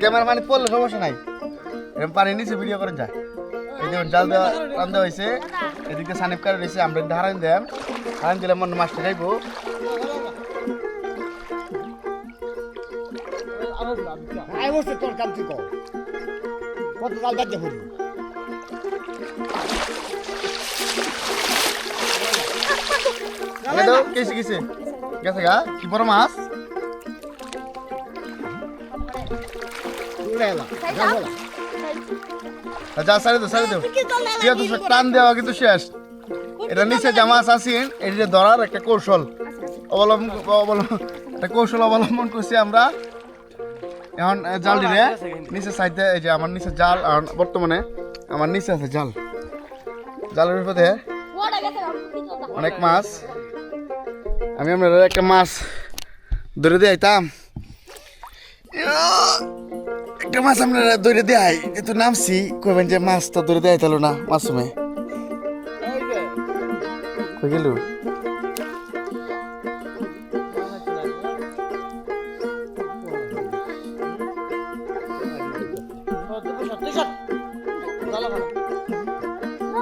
Camera মানে পড়লে সমস্যা নাই। এরকম পানি নিচে ভিডিও করে যায় এই দেখুন জাল দেওয়া দেওয়া হয়েছে। এদিকে সানিপ কারে রয়েছে আমরা হারান দেন। হারান দিলে মনে মাছটা খাইবো তোর কাম তুই কত কাল দেখতে কেসে কেসে। গেছে গা? কি বড় মাছ? এলা যা সারি দাও সারি দাও। ঠিক আছে টান দেওয়া কিন্তু শেষ। এটা নিচে যে মাছ আছে এটা ধরার একটা কৌশল। অবলম্বন অবলম্বন একটা কৌশল অবলম্বন করছি আমরা। এখন জাল দিলে নিচে সাইডে এই যে আমার নিচে জাল আর বর্তমানে আমার নিচে আছে জাল। জালের বিপদে অনেক মাছ। আমি আপনার একটা মাছ ধরে দিয়ে আইতাম। একটা মাছ আপনারা ধরে দেয় আই কিন্তু নামছি কইবেন যে মাছটা ধরে দেয় আইতালো না মাসুমে কই গেল?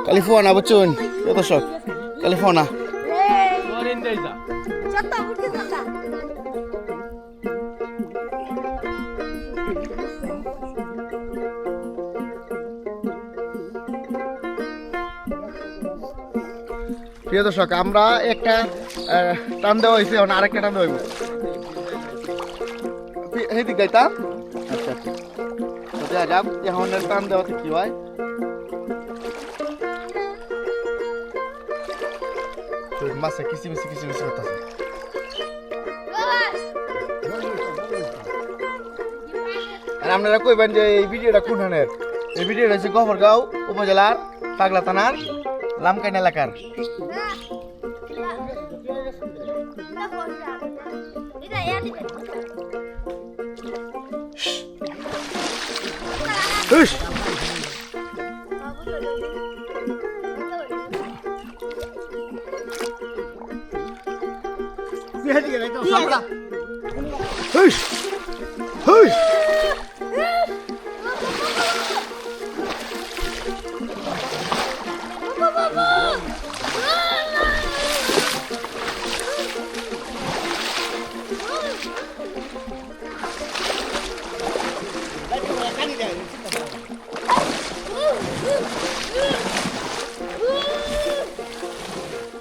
California বুঝছুন? প্রিয় দর্শক ক্যালিফোর্নিয়া প্রিয় দর্শক আমরা একটা টান দেওয়া হয়েছে এখন আরেকটা টান দেওয়া হইব। এই দিক গাইতাম আচ্ছা আচ্ছা। দেখা এখন টান দেওয়াতে কি হয়? মাছে কিসি মিসি কিসি মিসি করতেছে। আর আপনারা কইবেন যে এই ভিডিওটা কোন হানের এই ভিডিওটা হচ্ছে গফরগাঁও উপজেলার পাগলা থানার লামকাইন এলাকার। হুশ! তুই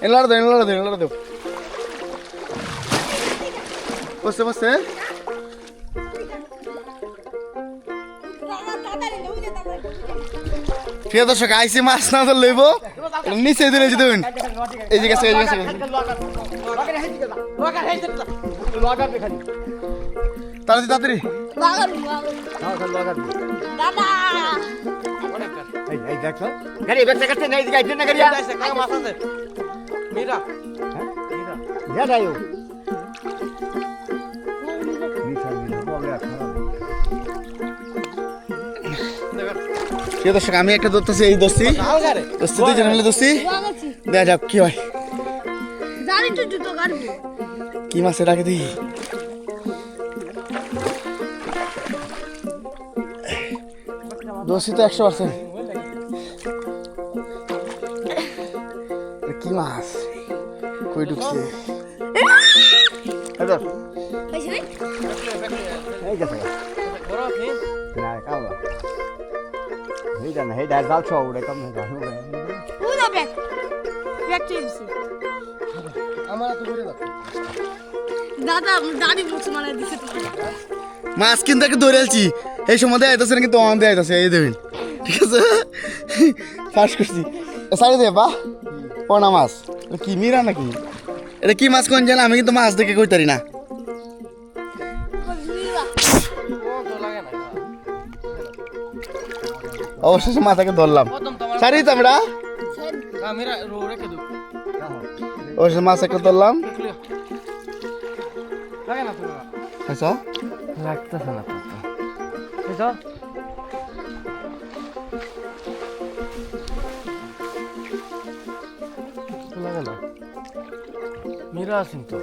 ಎಲ್ಲಾರ್ದು ಎಲ್ಲಾರ್ದು ಎಲ್ಲಾರ್ದು বসে বসে প্রিয় দর্শক আইসি মাছ না তো লইব এটা নিচে দিলে যদি এই যে গেছে এই যে গেছে তাড়াতাড়ি তাড়াতাড়ি এই দেখছ গাড়ি বেচে কাটতে নাই দিকে আইতে না গাড়ি? যা যাইও প্রিয় দর্শক আমি একটা ধরতেছি এই দোস্তি দোস্তি দুই জন মিলে দোস্তি দেখা যাক কি হয়। কি মাছ রাখে দিই দোষী তো একশো পার্সেন্ট। কি মাছ? কই ঢুকছে? মানে মাছ কিন্তু একটা ধরে আলছি এই সময় দেয় আইতাছে কিন্তু অন দেয় আইতাছে এই দেবেন ঠিক আছে? ফার্স্ট করছি। সারি দে বা। পোনা মাছ। কি মিরা নাকি? এটা কি মাছ কোন জানা? আমি কিন্তু মাছ দেখে কইতারি না। অবশেষে মাথাকে ধরলাম। সারি আমরা অবশেষে মাছ একটা ধরলাম। আচ্ছা লাগতেছে না হবে না। মীরা আছেন তো?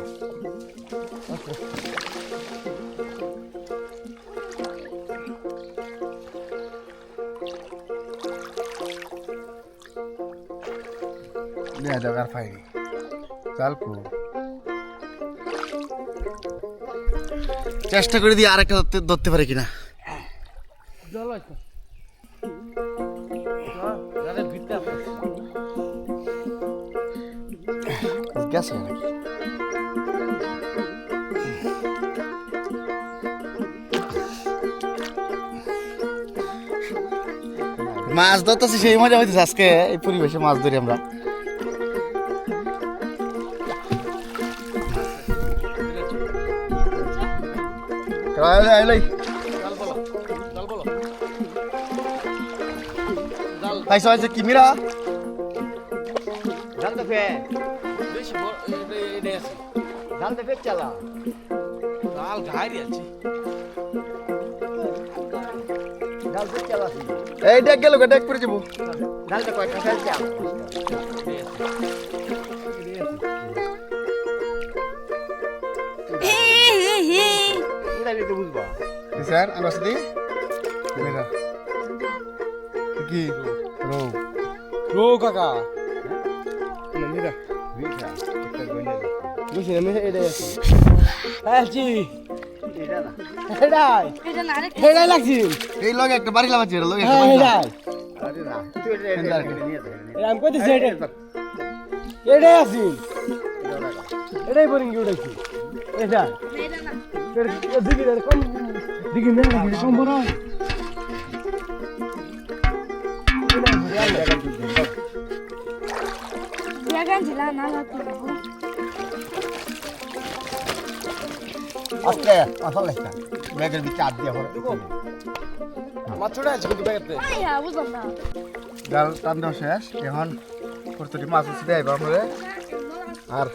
চেষ্টা করে দিয়ে আর একটা ধরতে পারে কিনা। জল আছে। গেছে নাকি? মাছ ধরতেছি, সেই মজা হইতেছে আজকে, এই পরিবেশে মাছ ধরি আমরা। কি মিরা এটা আছে জাল তো ফে চালা লাল ঘাইরি আছে জাল ফে চালা ছিল এই ডেক গেল ডেক করে যাব জাল তো কয়টা ফেল চাল হে হে হে এটা তো বুঝবা স্যার আমার সাথে মেরা কি রো রো কাকা মেরা ভিড়া একটা গন্ডে বুঝি না এটা না রে এটাই লাগছি। এই লগে একটা বাড়ি লাগাচ্ছি এটা লগে হ্যাঁ এটাই আরে না আমি কইতেছি এটা এটাই আছি। এটাই বোরিং কি উঠাইছি। এটা দিকে কম দিকে না কম বড় জায়গা ছিল না আস্তে ব্যাগের ভিতরে দিয়ে আছে কিন্তু ব্যাগেতে বুঝলাম না। জাল টান দেওয়া শেষ। এখন প্রতিটি মাছ উঠে দেয় আমরা আর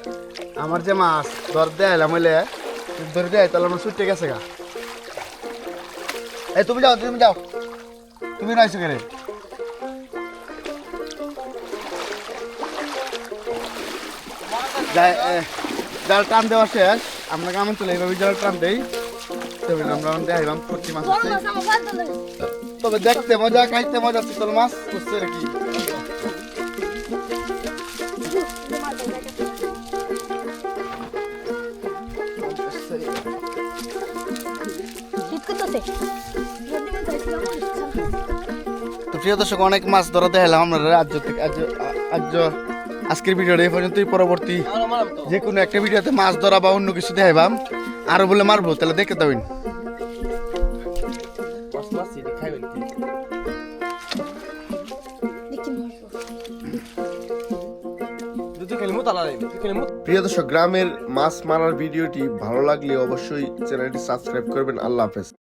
আমার যে মাছ ধর দেয়ালাম হইলে ধরে দেয় তাহলে আমার ছুটে গেছে গা। এই তুমি যাও তুমি যাও। তুমি যাই, এ, জাল টান দেওয়া শেষ। আমরা গ্রামে চলে এইভাবে জল টান দেই। তবে আমরা দেখাইলাম প্রতি মাছ তবে দেখতে মজা, খাইতে মজা চিতল মাছ বুঝছে কি তো প্রিয় দর্শক, অনেক মাছ ধরা দেখালাম আমরা রাজ্য থেকে আজ আজ আজকের ভিডিওটা এই পর্যন্তই, পরবর্তী যে কোনো একটা ভিডিওতে মাছ ধরা বা অন্য কিছু দেখাইবাম, আরও বলে মারবো, তাহলে দেখে দেবেন প্রিয় দর্শক, গ্রামের মাছ মারার ভিডিওটি ভালো লাগলে অবশ্যই চ্যানেলটি সাবস্ক্রাইব করবেন। আল্লাহ হাফেজ।